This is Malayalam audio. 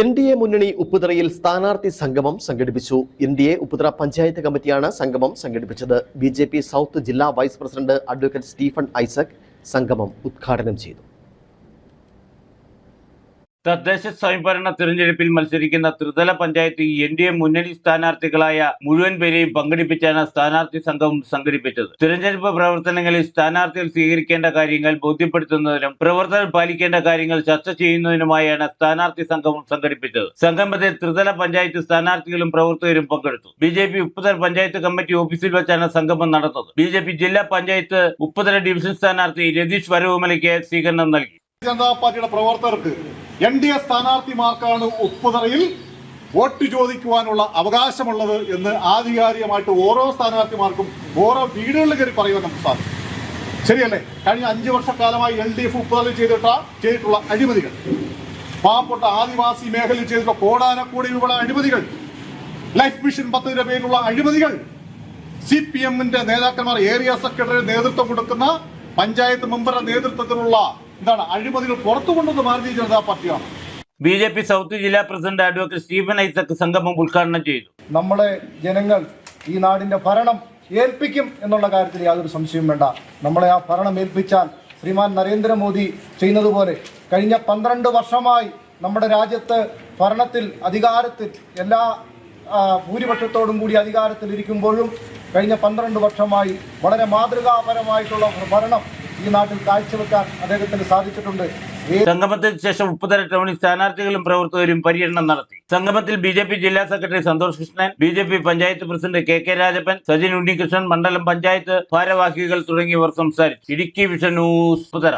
എൻ ഡി എ മുന്നണി ഉപ്പുതറയിൽ സ്ഥാനാർത്ഥി സംഗമം സംഘടിപ്പിച്ചു. N D A Upputhara panchayat കമ്മിറ്റിയാണ് സംഗമം സംഘടിപ്പിച്ചത്. ബി ജെ പി സൗത്ത് ജില്ലാ vice president advocate Stephen Isaac സംഗമം ഉദ്ഘാടനം ചെയ്തു. തദ്ദേശ സ്വയംഭരണ തിരഞ്ഞെടുപ്പിൽ മത്സരിക്കുന്ന ത്രിതല പഞ്ചായത്ത് എൻ ഡി എ മുന്നണി സ്ഥാനാർത്ഥികളായ മുഴുവൻ പേരെയും പങ്കെടുപ്പിച്ചാണ് സ്ഥാനാർത്ഥി സംഘം സംഘടിപ്പിച്ചത്. തിരഞ്ഞെടുപ്പ് പ്രവർത്തനങ്ങളിൽ സ്ഥാനാർത്ഥികൾ സ്വീകരിക്കേണ്ട കാര്യങ്ങൾ ബോധ്യപ്പെടുത്തുന്നതിനും പ്രവർത്തനം പാലിക്കേണ്ട കാര്യങ്ങൾ ചർച്ച ചെയ്യുന്നതിനുമായാണ് സ്ഥാനാർത്ഥി സംഘം സംഘടിപ്പിച്ചത്. സംഗമത്തിൽ ത്രിതല പഞ്ചായത്ത് സ്ഥാനാർത്ഥികളും പ്രവർത്തകരും പങ്കെടുത്തു. B J P Upputhala panchayat committee ഓഫീസിൽ വെച്ചാണ് സംഗമം നടന്നത്. ബി ജെ പി ജില്ലാ പഞ്ചായത്ത് ഉപ്പുതല ഡിവിഷൻ സ്ഥാനാർത്ഥി രതീഷ് വരവുമലയ്ക്ക് സ്വീകരണം നൽകി. ജനതാ പാർട്ടിയുടെ പ്രവർത്തകർക്ക് എൻ ഡി എ സ്ഥാനാർത്ഥിമാർക്കാണ് ഉപ്പുതറയിൽ വോട്ട് ചോദിക്കുവാനുള്ള അവകാശമുള്ളത് എന്ന് ആധികാരികമായിട്ട് ഓരോ സ്ഥാനാർത്ഥിമാർക്കും ഓരോ വീടുകളിൽ കയറി പറയുവാൻ നമുക്ക് സാധിക്കും. ശരിയല്ലേ? കഴിഞ്ഞ അഞ്ചു വർഷക്കാലമായി എൽ ഡി എഫ് ഉപ്പുതറയിൽ ചെയ്തിട്ട ചെയ്തിട്ടുള്ള അഴിമതികൾ. പാവപ്പെട്ട ആദിവാസി മേഖലയിൽ ചെയ്തിട്ടുള്ള കോടാനക്കോടി രൂപയുടെ അഴിമതികൾ. ലൈഫ് മിഷൻ പദ്ധതിയുടെ പേരിലുള്ള അഴിമതികൾ. സി പി എമ്മിന്റെ നേതാക്കന്മാർ ഏരിയ സെക്രട്ടറി നേതൃത്വം കൊടുക്കുന്ന പഞ്ചായത്ത് മെമ്പറുടെ നേതൃത്വത്തിലുള്ള എന്താണ് അഴിമതികൾ പുറത്തു കൊണ്ടുവന്ന ഭാരതീയ ജനതാ പാർട്ടിയാണ്. ബി ജെ പി സൗത്ത് ജില്ലാ പ്രസിഡന്റ് അഡ്വക്കേറ്റ് സ്റ്റീഫൻ ഐസക് സംഗമം ഉദ്ഘാടനം ചെയ്തു. നമ്മളെ ജനങ്ങൾ ഈ നാടിന്റെ ഭരണം ഏൽപ്പിക്കും എന്നുള്ള കാര്യത്തിൽ യാതൊരു സംശയവും വേണ്ട. നമ്മളെ ആ ഭരണം ഏൽപ്പിച്ചാൽ ശ്രീമാൻ നരേന്ദ്രമോദി ചെയ്യുന്നത് പോലെ കഴിഞ്ഞ പന്ത്രണ്ട് വർഷമായി നമ്മുടെ രാജ്യത്ത് ഭരണത്തിൽ അധികാരത്തിൽ എല്ലാ ഭൂരിപക്ഷത്തോടും കൂടി അധികാരത്തിൽ ഇരിക്കുമ്പോഴും കഴിഞ്ഞ പന്ത്രണ്ട് വർഷമായി വളരെ മാതൃകാപരമായിട്ടുള്ള ഭരണം ഈ നാട്ടിൽ കാഴ്ചവെക്കാൻ അദ്ദേഹത്തിന് സാധിച്ചിട്ടുണ്ട്. സംഗമത്തിൽ ശേഷം മുപ്പതര ടൗണിൽ സ്ഥാനാർത്ഥികളും പ്രവർത്തകരും പര്യടനം നടത്തി. സംഗമത്തിൽ ബി ജെ പി ജില്ലാ secretary Santhosh Krishnan B J P panchayat president K K Rajappan Sajin Unnikrishnan മണ്ഡലം പഞ്ചായത്ത് ഭാരവാഹികൾ തുടങ്ങിയവർ സംസാരിച്ചു. Idukki vision news Upputhara